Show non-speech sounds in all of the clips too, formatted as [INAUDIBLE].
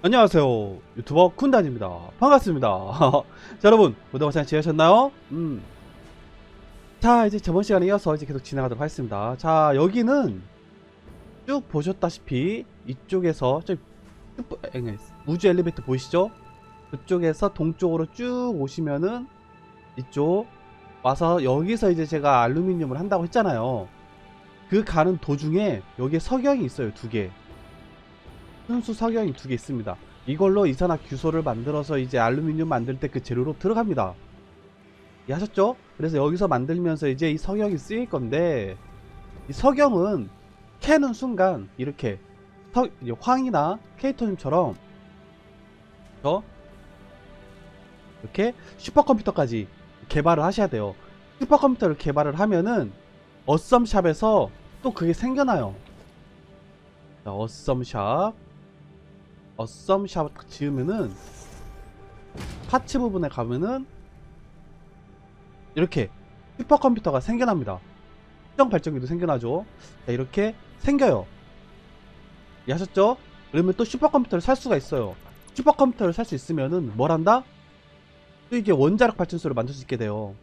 안녕하세요 유튜버 쿤단입니다 반갑습니다 [LAUGHS] 자 여러분 무더가 잘 지내셨나요? 음. 자 이제 저번 시간에 이어서 이제 계속 진행하도록 하겠습니다 자 여기는 쭉 보셨다시피 이쪽에서 저쭉 우주 엘리베이터 보이시죠? 그쪽에서 동쪽으로 쭉 오시면은 이쪽 와서 여기서 이제 제가 알루미늄을 한다고 했잖아요 그 가는 도중에 여기에 석영이 있어요 두개 순수 석영이 두 개 있습니다. 이걸로 이산화 규소를 만들어서 이제 알루미늄 만들 때 그 재료로 들어갑니다. 이해하셨죠? 그래서 여기서 만들면서 이제 이 석영이 쓰일 건데 이 석영은 캐는 순간 이렇게 석, 황이나 케이토님처럼 저 이렇게 슈퍼컴퓨터까지 개발을 하셔야 돼요. 슈퍼컴퓨터를 개발을 하면은 어썸샵에서 또 그게 생겨나요. 자, 어썸샵 어썸샵 지으면은 파츠 부분에 가면은 이렇게 슈퍼컴퓨터가 생겨납니다. 수정 발전기도 생겨나죠. 자, 이렇게 생겨요. 이해하셨죠? 그러면 또 슈퍼컴퓨터를 살 수가 있어요. 슈퍼컴퓨터를 살 수 있으면은 뭘 한다? 또 이게 원자력 발전소를 만들 수 있게 돼요.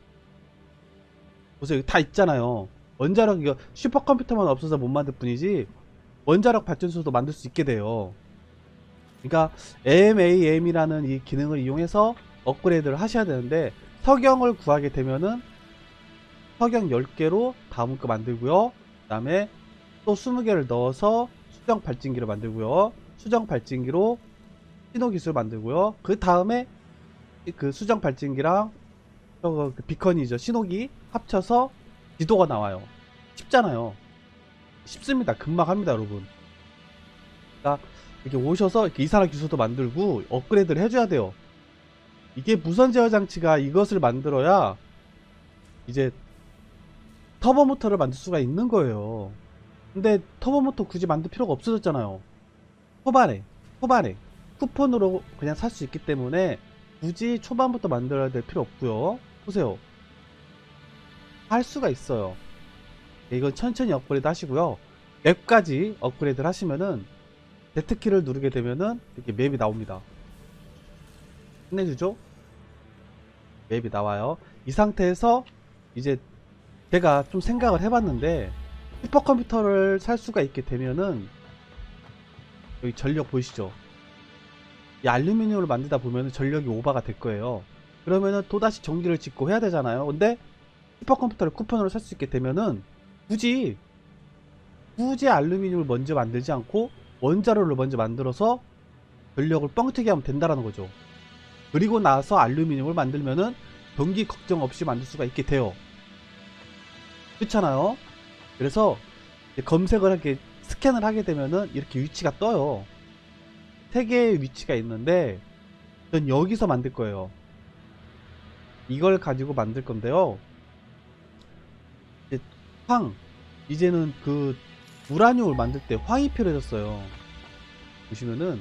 보세요. 다 있잖아요. 원자력 이거 슈퍼컴퓨터만 없어서 못 만들 뿐이지 원자력 발전소도 만들 수 있게 돼요. 그러니까 AMAM이라는 이 기능을 이용해서 업그레이드를 하셔야 되는데 석영을 구하게 되면은 석영 10개로 다음 거 만들고요. 그 다음에 또 20개를 넣어서 수정 발진기를 만들고요. 수정 발진기로 신호 기술 만들고요. 그 다음에 그 수정 발진기랑 저거 그 비컨이죠. 신호기 합쳐서 지도가 나와요. 쉽잖아요. 쉽습니다. 금방 합니다, 여러분. 그러니까 이렇게 오셔서 이렇게 이산화 기술도 만들고 업그레이드를 해줘야 돼요. 이게 무선 제어 장치가 이것을 만들어야 이제 터보 모터를 만들 수가 있는 거예요. 근데 터보 모터 굳이 만들 필요가 없어졌잖아요. 초반에 초반에 쿠폰으로 그냥 살 수 있기 때문에 굳이 초반부터 만들어야 될 필요 없고요. 보세요. 할 수가 있어요. 이건 천천히 업그레이드 하시고요. 맵까지 업그레이드를 하시면은 Z키를 누르게 되면은 이렇게 맵이 나옵니다. 끝내주죠? 맵이 나와요. 이 상태에서 이제 제가 좀 생각을 해봤는데 슈퍼컴퓨터를 살 수가 있게 되면은 여기 전력 보이시죠? 이 알루미늄을 만들다 보면은 전력이 오버가 될 거예요. 그러면은 또다시 전기를 짓고 해야 되잖아요. 근데 슈퍼컴퓨터를 쿠폰으로 살 수 있게 되면은 굳이 굳이 알루미늄을 먼저 만들지 않고 원자로를 먼저 만들어서 전력을 뻥튀기 하면 된다라는 거죠. 그리고 나서 알루미늄을 만들면은 전기 걱정 없이 만들 수가 있게 돼요. 그렇잖아요. 그래서 검색을 하게 스캔을 하게 되면은 이렇게 위치가 떠요. 세 개의 위치가 있는데 전 여기서 만들 거예요. 이걸 가지고 만들 건데요. 이제 황 이제는 그 우라늄을 만들 때 황이 필요해졌어요. 보시면은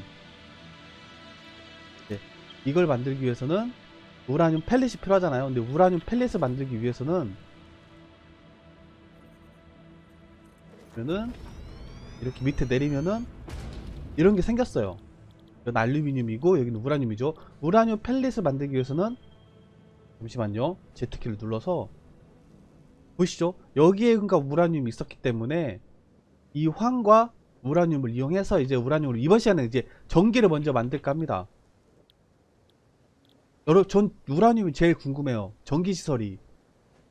이제 이걸 만들기 위해서는 우라늄 펠릿이 필요하잖아요. 근데 우라늄 펠릿을 만들기 위해서는 그러면은 이렇게 밑에 내리면은 이런 게 생겼어요. 이건 알루미늄이고 여기는 우라늄이죠. 우라늄 펠릿을 만들기 위해서는 잠시만요. Z키를 눌러서 보이시죠? 여기에 그러니까 우라늄이 있었기 때문에 이 황과 우라늄을 이용해서 이제 우라늄을 이번 시간에 이제 전기를 먼저 만들까 합니다. 여러분, 전 우라늄이 제일 궁금해요. 전기 시설이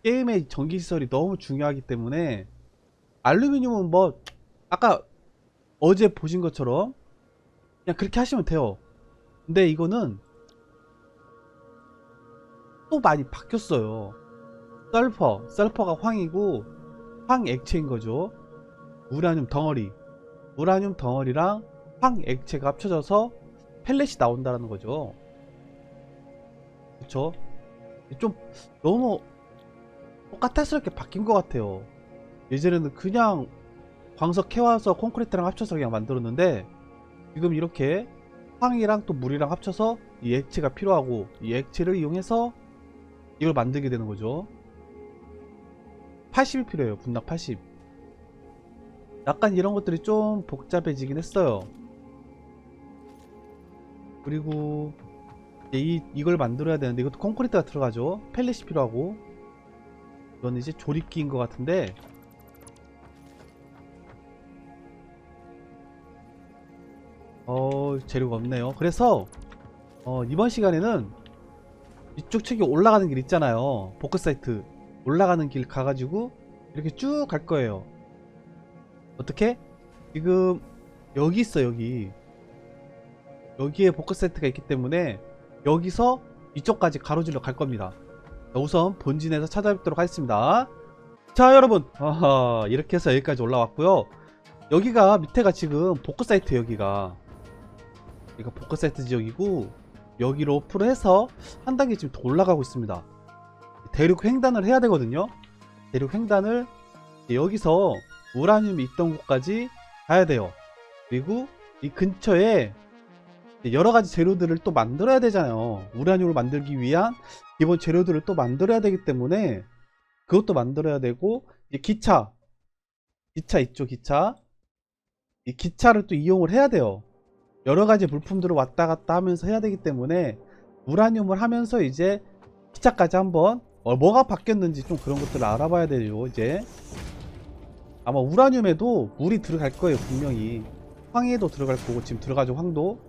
게임의 전기 시설이 너무 중요하기 때문에 알루미늄은 뭐 아까 어제 보신 것처럼 그냥 그렇게 하시면 돼요. 근데 이거는 또 많이 바뀌었어요. 설퍼, 설퍼가 황이고 황 액체인 거죠. 우라늄 덩어리, 우라늄 덩어리랑 황 액체가 합쳐져서 펠렛이 나온다는 거죠. 그쵸? 좀 너무 똑같았스럽게 바뀐 것 같아요. 예전에는 그냥 광석 캐와서 콘크리트랑 합쳐서 그냥 만들었는데 지금 이렇게 황이랑 또 물이랑 합쳐서 이 액체가 필요하고 이 액체를 이용해서 이걸 만들게 되는 거죠. 80이 필요해요. 분당 80. 약간 이런 것들이 좀 복잡해지긴 했어요. 그리고 이 이걸 만들어야 되는데 이것도 콘크리트가 들어가죠. 펠렛이 필요하고 이건 이제 조립기인 것 같은데 어 재료가 없네요. 그래서 어, 이번 시간에는 이쪽 책에 올라가는 길 있잖아요. 보크 사이트 올라가는 길 가가지고 이렇게 쭉 갈 거예요. 어떻게? 지금 여기 있어 여기 여기에 보크 세트가 있기 때문에 여기서 이쪽까지 가로질러 갈 겁니다. 자, 우선 본진에서 찾아뵙도록 하겠습니다. 자 여러분 아하, 이렇게 해서 여기까지 올라왔고요. 여기가 밑에가 지금 보크 사이트 여기가 이거 보크 사이트 지역이고 여기로 풀을 해서 한 단계 지금 더 올라가고 있습니다. 대륙 횡단을 해야 되거든요. 대륙 횡단을 여기서 우라늄이 있던 곳까지 가야 돼요. 그리고 이 근처에 여러 가지 재료들을 또 만들어야 되잖아요. 우라늄을 만들기 위한 기본 재료들을 또 만들어야 되기 때문에 그것도 만들어야 되고 이 기차 기차 있죠 기차 이 기차를 또 이용을 해야 돼요. 여러 가지 물품들을 왔다 갔다 하면서 해야 되기 때문에 우라늄을 하면서 이제 기차까지 한번 어, 뭐가 바뀌었는지 좀 그런 것들을 알아봐야 돼요 이제 아마 우라늄에도 물이 들어갈 거예요 분명히. 황에도 들어갈 거고 지금 들어가죠 황도.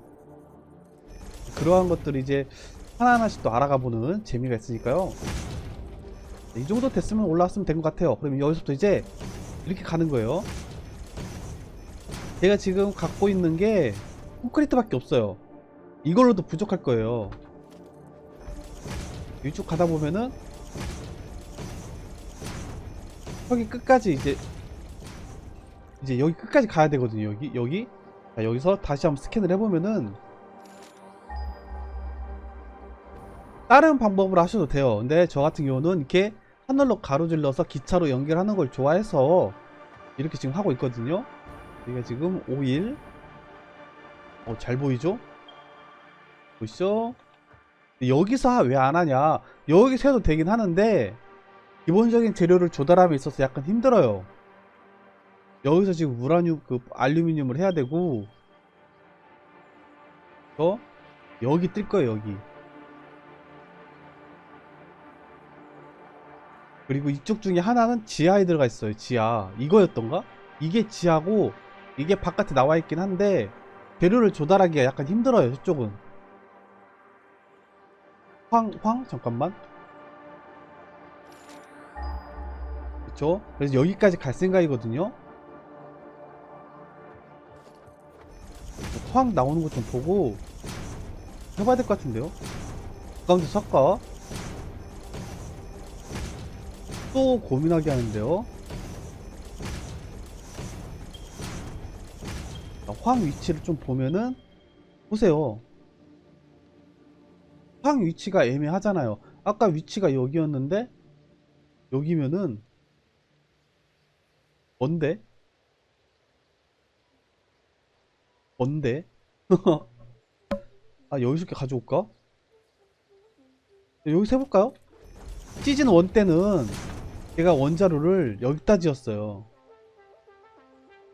그러한 것들을 이제 하나하나씩 또 알아가 보는 재미가 있으니까요. 이 정도 됐으면 올라왔으면 된 것 같아요. 그러면 여기서부터 이제 이렇게 가는 거예요. 제가 지금 갖고 있는 게 콘크리트 밖에 없어요. 이걸로도 부족할 거예요. 이쪽 가다 보면은 여기 끝까지 이제 이제 여기 끝까지 가야 되거든요. 여기 여기? 자, 여기서 다시 한번 스캔을 해보면은 다른 방법으로 하셔도 돼요. 근데 저 같은 경우는 이렇게 하늘로 가로질러서 기차로 연결하는 걸 좋아해서 이렇게 지금 하고 있거든요. 여기가 지금 5일. 어, 잘 보이죠? 보이시죠? 여기서 왜 안 하냐? 여기서 해도 되긴 하는데 기본적인 재료를 조달함에 있어서 약간 힘들어요 여기서 지금 우라늄 그 알루미늄을 해야 되고 어 여기 뜰 거예요 여기. 그리고 이쪽 중에 하나는 지하에 들어가 있어요 지하. 이거였던가? 이게 지하고 이게 바깥에 나와 있긴 한데 재료를 조달하기가 약간 힘들어요 이쪽은. 황, 황? 잠깐만. 그쵸? 그래서 여기까지 갈 생각이거든요 황 나오는 것 좀 보고 해봐야 될 것 같은데요? 가운데 섞어. 또 고민하게 하는데요? 자, 황 위치를 좀 보면은 보세요. 황 위치가 애매하잖아요. 아까 위치가 여기였는데 여기면은 뭔데? 뭔데? [LAUGHS] 아 여기서 이렇게 가져올까? 여기서 해볼까요? 시즌 1 때는 제가 원자로를 여기다 지었어요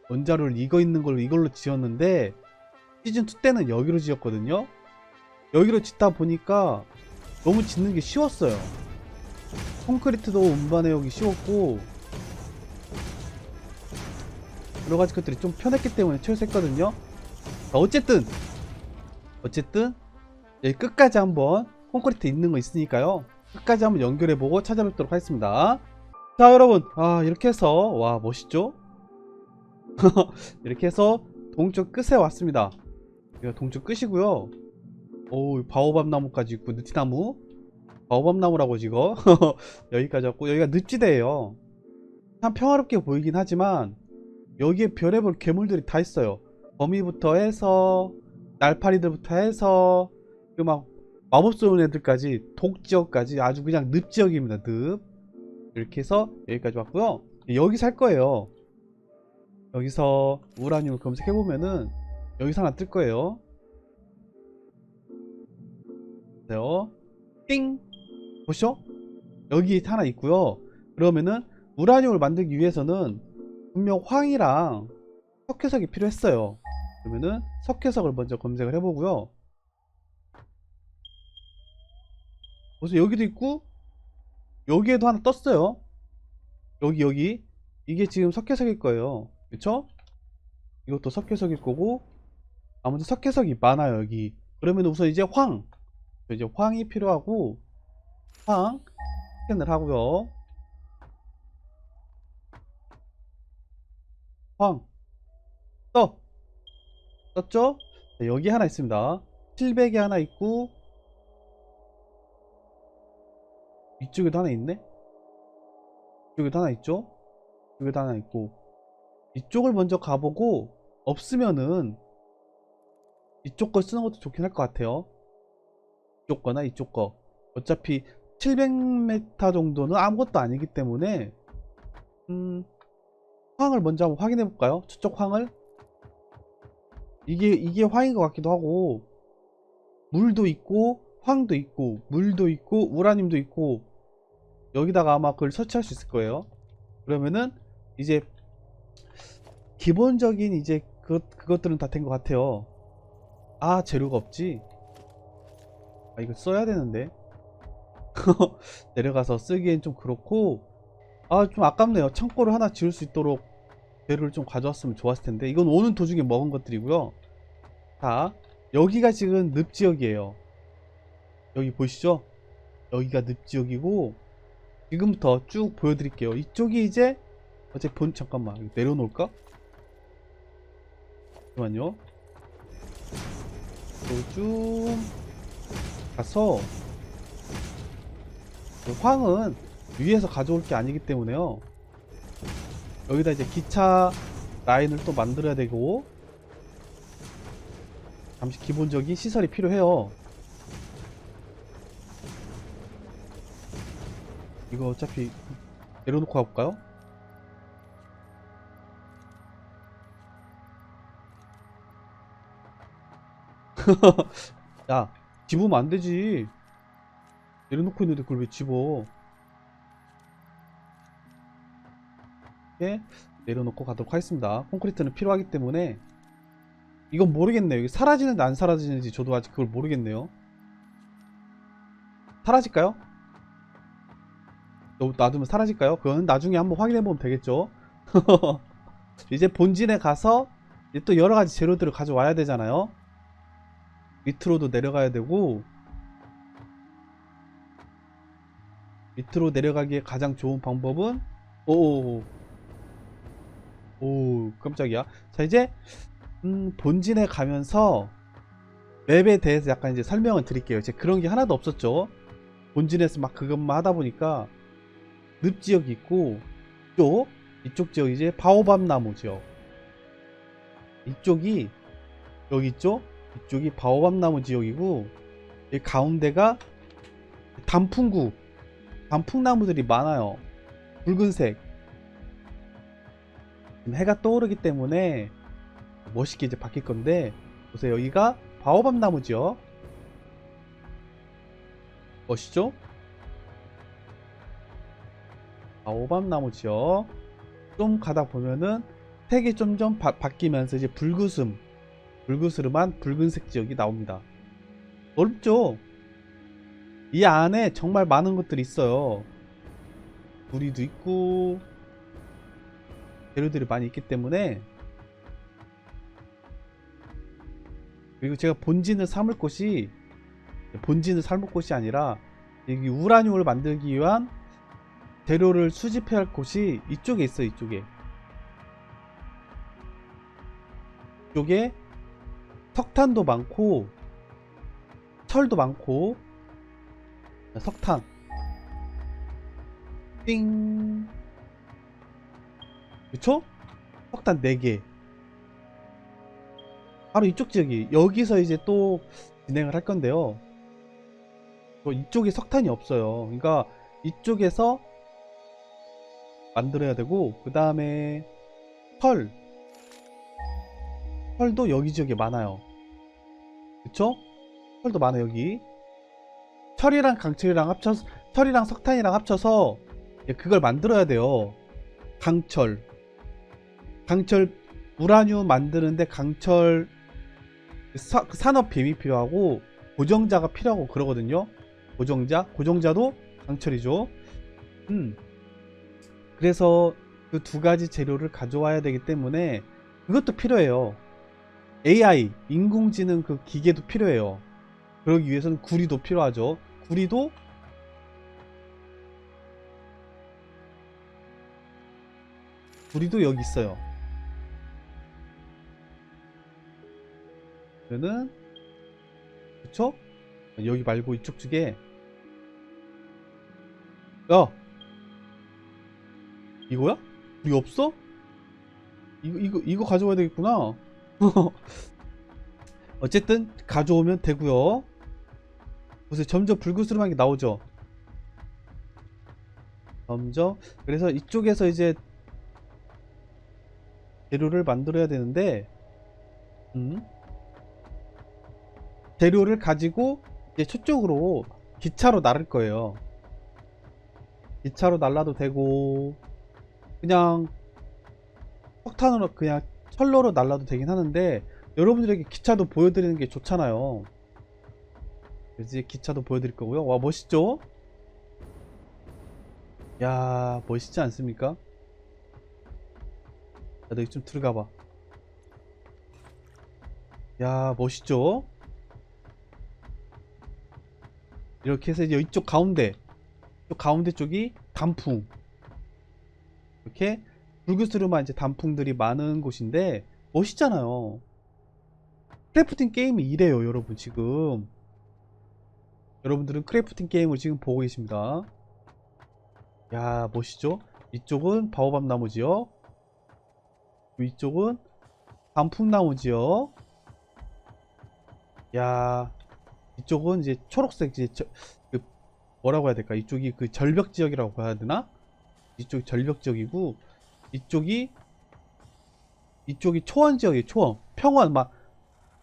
원자로를 이거 있는 걸로 이걸로 지었는데 시즌 2 때는 여기로 지었거든요 여기로 짓다 보니까 너무 짓는 게 쉬웠어요 콘크리트도 운반해 오기 쉬웠고 여러 가지 것들이 좀 편했기 때문에 최소했거든요 자, 어쨌든 어쨌든 여기 끝까지 한번 콘크리트 있는 거 있으니까요. 끝까지 한번 연결해보고 찾아뵙도록 하겠습니다. 자 여러분. 아 이렇게 해서 와 멋있죠? [LAUGHS] 이렇게 해서 동쪽 끝에 왔습니다. 여기가 동쪽 끝이고요. 오 바오밥 나무까지 있고 느티나무? 바오밥 나무라고 지금? [LAUGHS] 여기까지 왔고 여기가 늪지대예요. 참 평화롭게 보이긴 하지만 여기에 별의별 괴물들이 다 있어요 거미부터 해서 날파리들부터 해서 그막 마법 쏘는 애들까지 독지역까지 아주 그냥 늪지역입니다 늪. 이렇게 해서 여기까지 왔고요. 여기 살 거예요. 여기서 우라늄을 검색해보면은 여기서 하나 뜰 거예요. 보세요. 띵! 보시죠? 여기 하나 있고요. 그러면은 우라늄을 만들기 위해서는 분명 황이랑 석회석이 필요했어요 그러면은 석회석을 먼저 검색을 해보고요 그래서 여기도 있고 여기에도 하나 떴어요. 여기 여기 이게 지금 석회석일 거예요. 그쵸? 이것도 석회석일 거고 아무튼 석회석이 많아요 여기. 그러면 우선 이제 황 이제 황이 필요하고 황 스캔을 하고요. 황 떠! 떴죠? 자, 여기 하나 있습니다. 700이 하나 있고 이쪽에도 하나 있네? 이쪽에도 하나 있죠? 이쪽에도 하나 있고 이쪽을 먼저 가보고 없으면은 이쪽 거 쓰는 것도 좋긴 할 것 같아요. 이쪽 거나 이쪽 거. 어차피 700m 정도는 아무것도 아니기 때문에 음, 황을 먼저 한번 확인해 볼까요? 저쪽 황을 이게 이게 황인 것 같기도 하고 물도 있고 황도 있고 물도 있고 우라늄도 있고 여기다가 아마 그걸 설치할 수 있을 거예요. 그러면은 이제 기본적인 이제 그 그것들은 다 된 것 같아요. 아 재료가 없지. 아 이거 써야 되는데 [LAUGHS] 내려가서 쓰기엔 좀 그렇고 아 좀 아깝네요. 창고를 하나 지을 수 있도록 재료를 좀 가져왔으면 좋았을 텐데 이건 오는 도중에 먹은 것들이고요. 자 여기가 지금 늪지역이에요. 여기 보이시죠? 여기가 늪지역이고 지금부터 쭉 보여드릴게요. 이쪽이 이제 어제 본 잠깐만 내려놓을까? 잠깐만요. 쭉 가서 그 황은 위에서 가져올 게 아니기 때문에요. 여기다 이제 기차 라인을 또 만들어야 되고 잠시 기본적인 시설이 필요해요. 이거 어차피 내려놓고 가볼까요? [LAUGHS] 야, 집으면 안 되지. 내려놓고 있는데 그걸 왜 집어? 이렇게 내려놓고 가도록 하겠습니다. 콘크리트는 필요하기 때문에 이건 모르겠네요. 사라지는지 안 사라지는지 저도 아직 그걸 모르겠네요. 사라질까요? 너- 놔두면 사라질까요? 그건 나중에 한번 확인해 보면 되겠죠. 이제 본진에 가서 이제 또 여러 가지 재료들을 가져와야 되잖아요. 밑으로도 내려가야 되고 밑으로 내려가기에 가장 좋은 방법은 오오 오 깜짝이야. 자 이제 음, 본진에 가면서 맵에 대해서 약간 이제 설명을 드릴게요. 이제 그런 게 하나도 없었죠. 본진에서 막 그것만 하다 보니까 늪 지역이 있고 이쪽 이쪽 지역 이제 바오밤 나무 지역 이쪽이 여기 있죠 이쪽이 바오밤 나무 지역이고 이 가운데가 단풍구 단풍나무들이 많아요 붉은색 해가 떠오르기 때문에 멋있게 이제 바뀔 건데 보세요. 여기가 바오밤 나무 지역 멋있죠? 바오밤 나무 지역 좀 가다 보면은 색이 점점 바, 바뀌면서 이제 붉으슴 붉으스름한 붉은색 지역이 나옵니다. 넓죠? 이 안에 정말 많은 것들이 있어요. 우리도 있고 재료들이 많이 있기 때문에 그리고 제가 본진을 삼을 곳이 본진을 삼을 곳이 아니라 여기 우라늄을 만들기 위한 재료를 수집해야 할 곳이 이쪽에 있어요 이쪽에. 이쪽에 석탄도 많고 철도 많고 석탄. 띵. 그쵸? 석탄 4개 바로 이쪽 지역이 여기서 이제 또 진행을 할 건데요. 뭐 이쪽에 석탄이 없어요. 그러니까 이쪽에서 만들어야 되고 그 다음에 철 철도 여기 지역에 많아요. 그쵸? 철도 많아 여기. 철이랑 강철이랑 합쳐서 철이랑 석탄이랑 합쳐서 그걸 만들어야 돼요. 강철. 강철 우라늄 만드는데 강철 사- 산업 빔이 필요하고 고정자가 필요하고 그러거든요 고정자, 고정자도 강철이죠. 음. 그래서 그 두 가지 재료를 가져와야 되기 때문에 그것도 필요해요. AI, 인공지능 그 기계도 필요해요. 그러기 위해서는 구리도 필요하죠. 구리도 구리도 여기 있어요. 그러면은 그쵸? 여기 말고 이쪽 쪽에 야 이거야? 우리 없어? 이거 이거 이거 가져와야 되겠구나. [LAUGHS] 어쨌든 가져오면 되고요. 보세요. 점점 불그스름한 게 나오죠. 점점 그래서 이쪽에서 이제 재료를 만들어야 되는데 음. 재료를 가지고 이제 저쪽으로 기차로 나를 거예요. 기차로 날라도 되고 그냥 폭탄으로 그냥 철로로 날라도 되긴 하는데 여러분들에게 기차도 보여드리는 게 좋잖아요. 이제 기차도 보여드릴 거고요. 와 멋있죠? 야 멋있지 않습니까? 야, 너 여기 좀 들어가봐. 야 멋있죠? 이렇게 해서 이제 이쪽 가운데 이 가운데 쪽이 단풍. 이렇게 불그스름한 이제 단풍들이 많은 곳인데 멋있잖아요. 크래프팅 게임이 이래요 여러분 지금. 여러분들은 크래프팅 게임을 지금 보고 계십니다. 야 멋있죠? 이쪽은 바오밤 나무지요 이쪽은 단풍 나무지요 야 이쪽은 이제 초록색 이제 저, 그 뭐라고 해야 될까? 이쪽이 그 절벽 지역이라고 해야 되나? 이쪽이 절벽 지역이고 이쪽이 이쪽이 초원 지역이에요 초원. 평원 막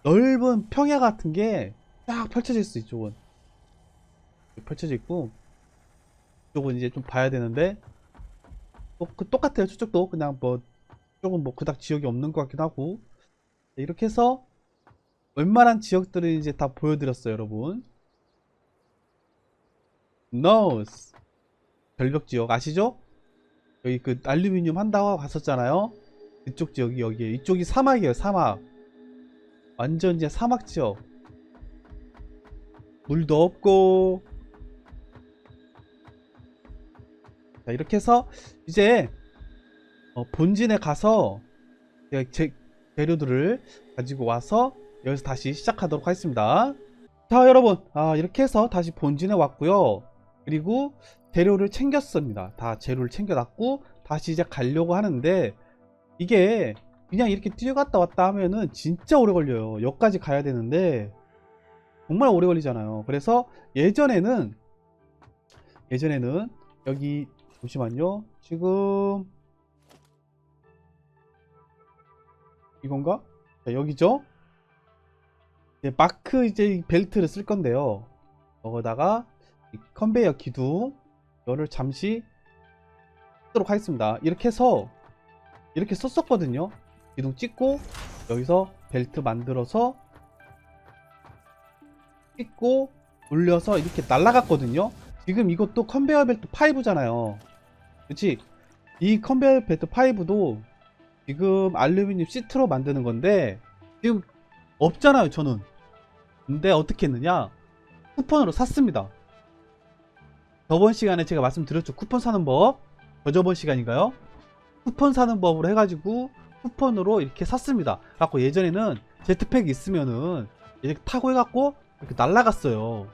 넓은 평야 같은 게 딱 펼쳐져 있어 이쪽은. 펼쳐져 있고 이쪽은 이제 좀 봐야 되는데 또그 똑같아요 저쪽도. 그냥 뭐 조금 뭐 그닥 지역이 없는 것 같기도 하고. 이렇게 해서 웬만한 지역들을 이제 다 보여드렸어요, 여러분. 노스 절벽 지역 아시죠? 여기 그 알루미늄 한다고 갔었잖아요. 이쪽 지역이 여기에 이쪽이 사막이에요, 사막. 완전 이제 사막 지역. 물도 없고. 자 이렇게 해서 이제 어, 본진에 가서 제 재료들을 가지고 와서 여기서 다시 시작하도록 하겠습니다. 자 여러분 아, 이렇게 해서 다시 본진에 왔고요. 그리고 재료를 챙겼습니다. 다 재료를 챙겨놨고 다시 이제 가려고 하는데 이게 그냥 이렇게 뛰어갔다 왔다 하면은 진짜 오래 걸려요. 여기까지 가야 되는데 정말 오래 걸리잖아요. 그래서 예전에는 예전에는 여기 잠시만요. 지금 이건가? 자, 여기죠? 이제 마크 이제 벨트를 쓸 건데요. 여기다가 이 컨베이어 기둥 이거를 잠시 쓰도록 하겠습니다. 이렇게 해서 이렇게 썼었거든요. 기둥 찍고 여기서 벨트 만들어서 찍고 올려서 이렇게 날라갔거든요. 지금 이것도 컨베이어 벨트 5잖아요. 그치? 이 컨베이어 벨트 5도 지금 알루미늄 시트로 만드는 건데 지금 없잖아요 저는. 근데 어떻게 했느냐? 쿠폰으로 샀습니다. 저번 시간에 제가 말씀드렸죠. 쿠폰 사는 법. 저저번 시간인가요? 쿠폰 사는 법으로 해가지고 쿠폰으로 이렇게 샀습니다. 갖고 예전에는 제트팩 있으면은 이렇게 타고 해갖고 이렇게 날라갔어요.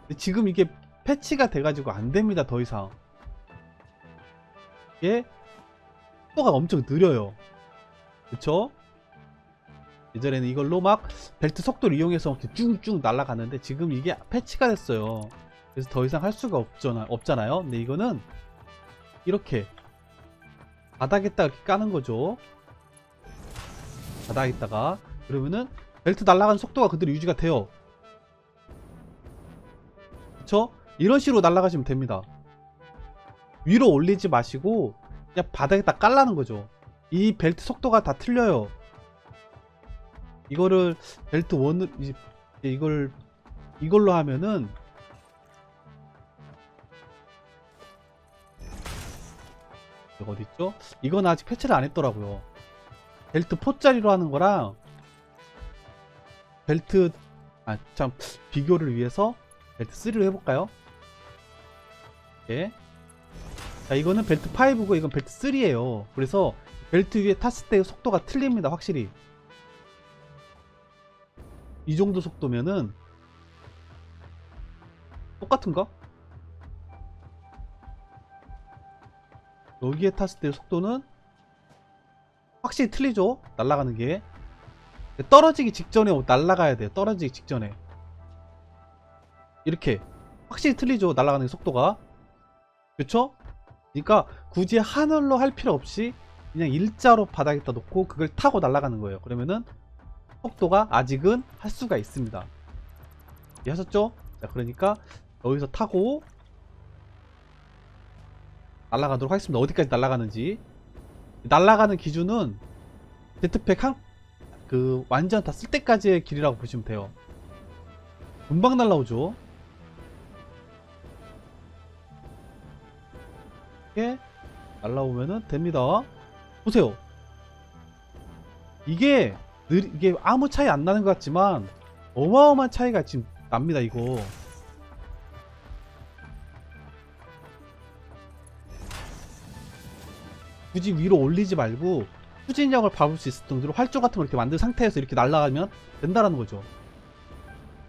근데 지금 이게 패치가 돼가지고 안됩니다 더 이상. 이게 속도가 엄청 느려요. 그쵸? 예전에는 이걸로 막 벨트 속도를 이용해서 쭉쭉 날아갔는데 지금 이게 패치가 됐어요. 그래서 더 이상 할 수가 없잖아, 없잖아요. 근데 이거는 이렇게 바닥에다 이렇게 까는 거죠. 바닥에다가 그러면은 벨트 날아가는 속도가 그대로 유지가 돼요. 그쵸? 이런 식으로 날아가시면 됩니다. 위로 올리지 마시고 그냥 바닥에다 깔라는 거죠. 이 벨트 속도가 다 틀려요. 이거를 벨트 원을 이제 이걸 이걸로 하면은 이거 어딨죠? 이건 아직 패치를 안 했더라고요. 벨트 포짜리로 하는 거랑 벨트 아 참 비교를 위해서 벨트 3로 해볼까요? 예. 자 이거는 벨트 5고 이건 벨트 3에요 그래서 벨트 위에 탔을 때 속도가 틀립니다 확실히. 이 정도 속도면은 똑같은가? 여기에 탔을 때 속도는 확실히 틀리죠? 날아가는 게 떨어지기 직전에 날아가야 돼요 떨어지기 직전에 이렇게 확실히 틀리죠 날아가는 속도가 그쵸? 그러니까 굳이 하늘로 할 필요 없이 그냥 일자로 바닥에다 놓고 그걸 타고 날아가는 거예요 그러면은 속도가 아직은 할 수가 있습니다 이해하셨죠? 자 그러니까 여기서 타고 날아가도록 하겠습니다. 어디까지 날아가는지. 날아가는 기준은 제트팩 한, 그, 완전 다 쓸 때까지의 길이라고 보시면 돼요. 금방 날아오죠. 이게 날아오면은 됩니다. 보세요. 이게, 느, 이게 아무 차이 안 나는 것 같지만, 어마어마한 차이가 지금 납니다, 이거. 굳이 위로 올리지 말고 추진력을 밟을 수 있을 정도로 활조 같은 걸 이렇게 만든 상태에서 이렇게 날아가면 된다라는 거죠.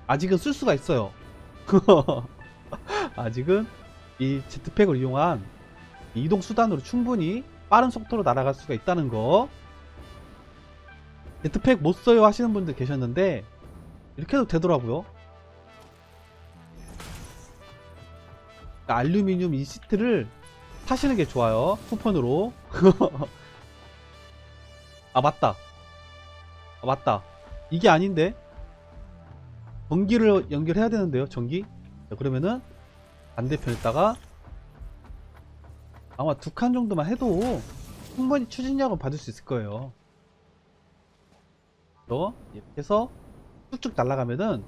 아직은 쓸 수가 있어요. [LAUGHS] 아직은 이 제트팩을 이용한 이동 수단으로 충분히 빠른 속도로 날아갈 수가 있다는 거. 제트팩 못 써요 하시는 분들 계셨는데 이렇게 해도 되더라고요. 알루미늄 이 시트를 타시는 게 좋아요. 쿠폰으로. [LAUGHS] 아, 맞다. 아, 맞다. 이게 아닌데? 전기를 연결해야 되는데요, 전기? 자, 그러면은 반대편에다가 아마 두 칸 정도만 해도 충분히 추진력을 받을 수 있을 거예요. 또 이렇게 해서 쭉쭉 날아가면은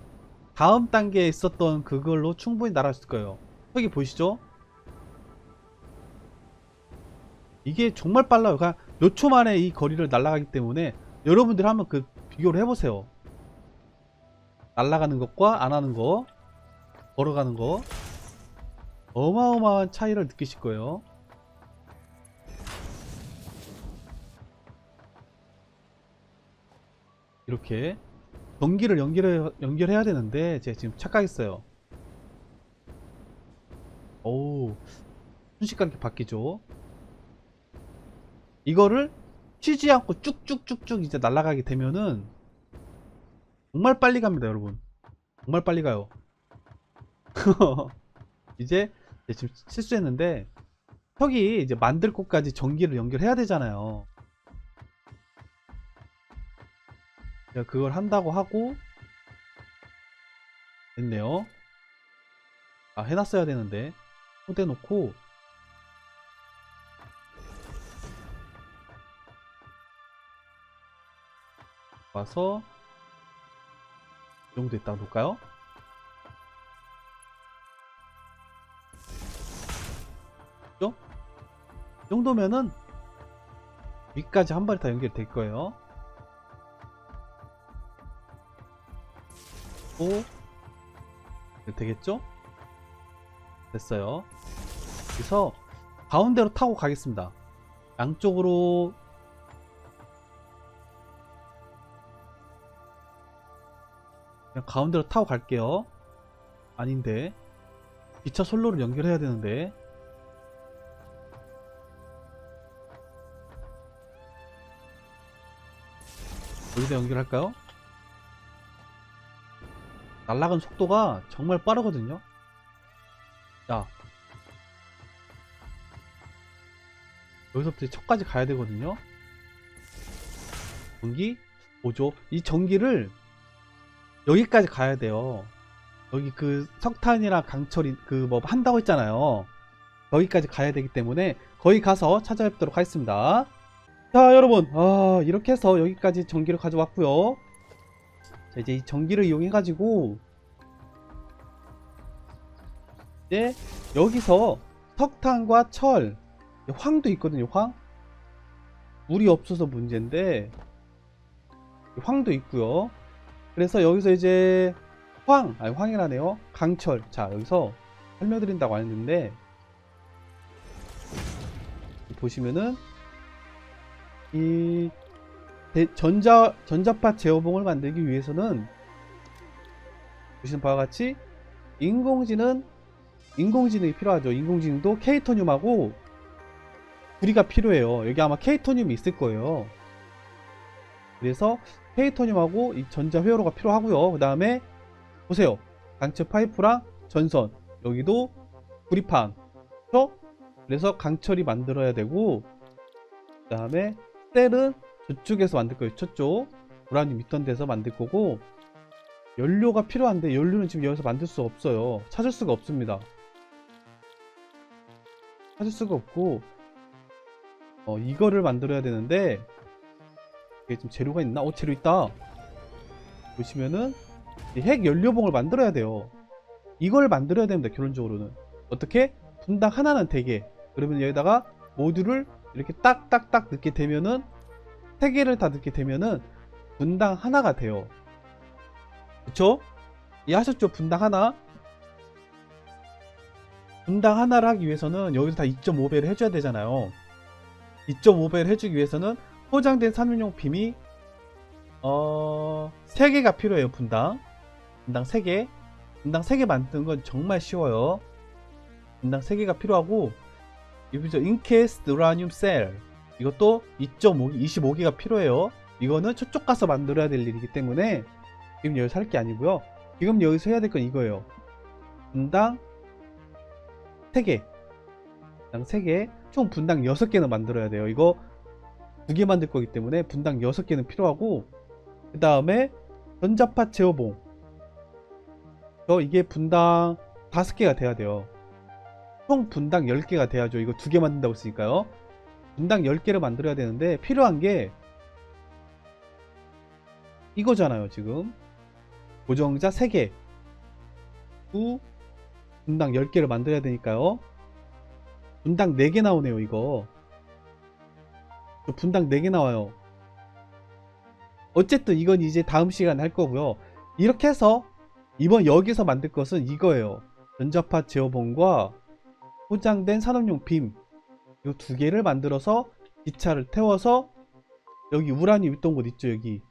다음 단계에 있었던 그걸로 충분히 날아갈 수 있을 거예요. 여기 보이시죠? 이게 정말 빨라요. 그냥 몇초 만에 이 거리를 날아가기 때문에 여러분들 한번 그 비교를 해보세요. 날아가는 것과 안 하는 거, 걸어가는 거, 어마어마한 차이를 느끼실 거예요. 이렇게 전기를 연결해, 연결해야 되는데 제가 지금 착각했어요. 오, 순식간에 바뀌죠. 이거를 쉬지 않고 쭉쭉쭉쭉 이제 날아가게 되면은 정말 빨리 갑니다, 여러분. 정말 빨리 가요. [LAUGHS] 이제 지금 실수했는데 혁이 이제 만들 곳까지 전기를 연결해야 되잖아요. 그걸 한다고 하고 됐네요. 아 해놨어야 되는데 손대 놓고 와서 이 정도 있다? 그죠? 이 정도면은 위까지 한 발에 다 연결될 거예요. 오 되겠죠? 됐어요. 그래서 가운데로 타고 가겠습니다. 양쪽으로 그냥 가운데로 타고 갈게요. 아닌데 기차 선로를 연결해야 되는데 여기다 연결할까요? 날아가는 속도가 정말 빠르거든요. 자 여기서부터 척까지 가야 되거든요. 전기 오죠. 이 전기를 여기까지 가야 돼요. 여기 그 석탄이랑 강철이 그 뭐 한다고 했잖아요. 여기까지 가야 되기 때문에 거기 가서 찾아뵙도록 하겠습니다. 자 여러분 아 이렇게 해서 여기까지 전기를 가져왔고요. 자 이제 이 전기를 이용해 가지고 이제 여기서 석탄과 철 황도 있거든요, 황. 물이 없어서 문제인데 황도 있고요. 그래서 여기서 이제 황, 아니 황이라네요. 강철. 자, 여기서 설명드린다고 했는데 보시면은 이 대- 전자 전자파 제어봉을 만들기 위해서는 보시는 바와 같이 인공지능 인공지능이 필요하죠. 인공지능도 케이토늄하고 구리가 필요해요. 여기 아마 케이토늄이 있을 거예요. 그래서 케이토늄하고 이 전자 회로가 필요하고요. 그 다음에 보세요. 강철 파이프랑 전선 여기도 구리판 그렇죠? 그래서 강철이 만들어야 되고 그 다음에 셀은 저쪽에서 만들 거예요. 저쪽 우라늄 있던 데서 만들 거고 연료가 필요한데 연료는 지금 여기서 만들 수가 없어요. 찾을 수가 없습니다. 찾을 수가 없고 어, 이거를 만들어야 되는데 이게 지금 재료가 있나? 어 재료 있다. 보시면은 이핵 연료봉을 만들어야 돼요. 이걸 만들어야 됩니다. 결론적으로는 어떻게 분당 하나는 되게 그러면 여기다가 모듈을 이렇게 딱딱딱 넣게 되면은 세 개를 다 넣게 되면은 분당 하나가 돼요. 그쵸? 이해하셨죠? 분당 하나. 분당 하나를 하기 위해서는 여기서 다 2.5배를 해줘야 되잖아요. 2.5배를 해주기 위해서는 포장된 산업용 빔이 어... 3개가 필요해요. 분당. 분당 3개. 분당 3개 만드는 건 정말 쉬워요. 분당 3개가 필요하고 이거죠. 인케스트 우라늄 셀. 이것도 2.5, 25개가 필요해요. 이거는 저쪽 가서 만들어야 될 일이기 때문에 지금 여기서 할 게 아니고요. 지금 여기서 해야 될 건 이거예요. 분당 3개. 분당 3개. 총 분당 6개는 만들어야 돼요. 이거 두개 만들 거기 때문에 분당 6개는 필요하고 그 다음에 전자파 제어봉. 저 이게 분당 5개가 돼야 돼요. 총 분당 10개가 돼야죠. 이거 두개 만든다고 했으니까요. 분당 10개를 만들어야 되는데 필요한 게 이거잖아요, 지금. 고정자 3개. 후 분당 10개를 만들어야 되니까요. 분당 4개 나오네요, 이거. 저 분당 4개 나와요. 어쨌든 이건 이제 다음 시간에 할 거고요. 이렇게 해서 이번 여기서 만들 것은 이거예요. 전자파 제어봉과 포장된 산업용 빔. 이 두 개를 만들어서 기차를 태워서 여기 우라늄 있던 곳 있죠, 여기.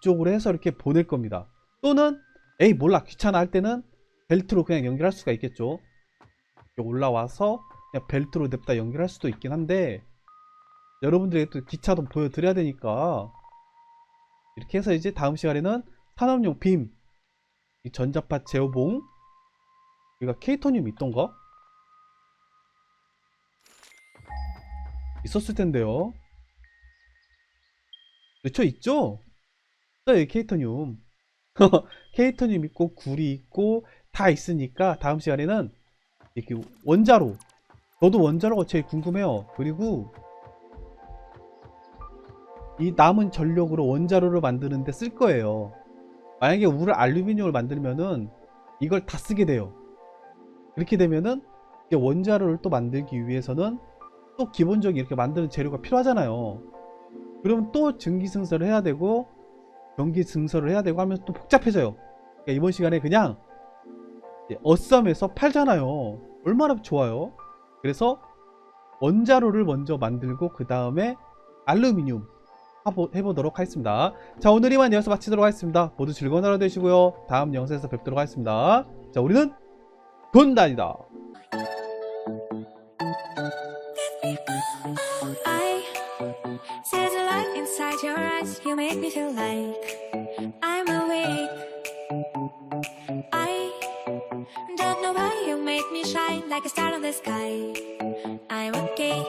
이쪽으로 해서 이렇게 보낼 겁니다. 또는 에이 몰라 귀찮아 할 때는 벨트로 그냥 연결할 수가 있겠죠. 올라와서 그냥 벨트로 냅다 연결할 수도 있긴 한데 여러분들에게 또 기차도 보여드려야 되니까 이렇게 해서 이제 다음 시간에는 산업용 빔, 이 전자파 제어봉, 여기가 케이토늄 있던가? 있었을 텐데요. 그쵸 있죠? 있어요 케이토늄. 케이토늄 있고 구리 있고 다 있으니까 다음 시간에는 이렇게 원자로 저도 원자로가 제일 궁금해요. 그리고 이 남은 전력으로 원자로를 만드는데 쓸 거예요. 만약에 우를 알루미늄을 만들면은 이걸 다 쓰게 돼요. 그렇게 되면은 원자로를 또 만들기 위해서는 또 기본적인 이렇게 만드는 재료가 필요하잖아요. 그러면 또 증기승설을 해야 되고 전기승설을 해야 되고 하면 또 복잡해져요. 그러니까 이번 시간에 그냥 어썸에서 팔잖아요. 얼마나 좋아요. 그래서 원자로를 먼저 만들고 그 다음에 알루미늄 해보도록 하겠습니다. 자 오늘 이만 여기서 마치도록 하겠습니다. 모두 즐거운 하루 되시고요. 다음 영상에서 뵙도록 하겠습니다. 자 우리는 돈단이다. you make me feel like I'm awake. I don't know why you make me shine like a star in the sky. I'm okay.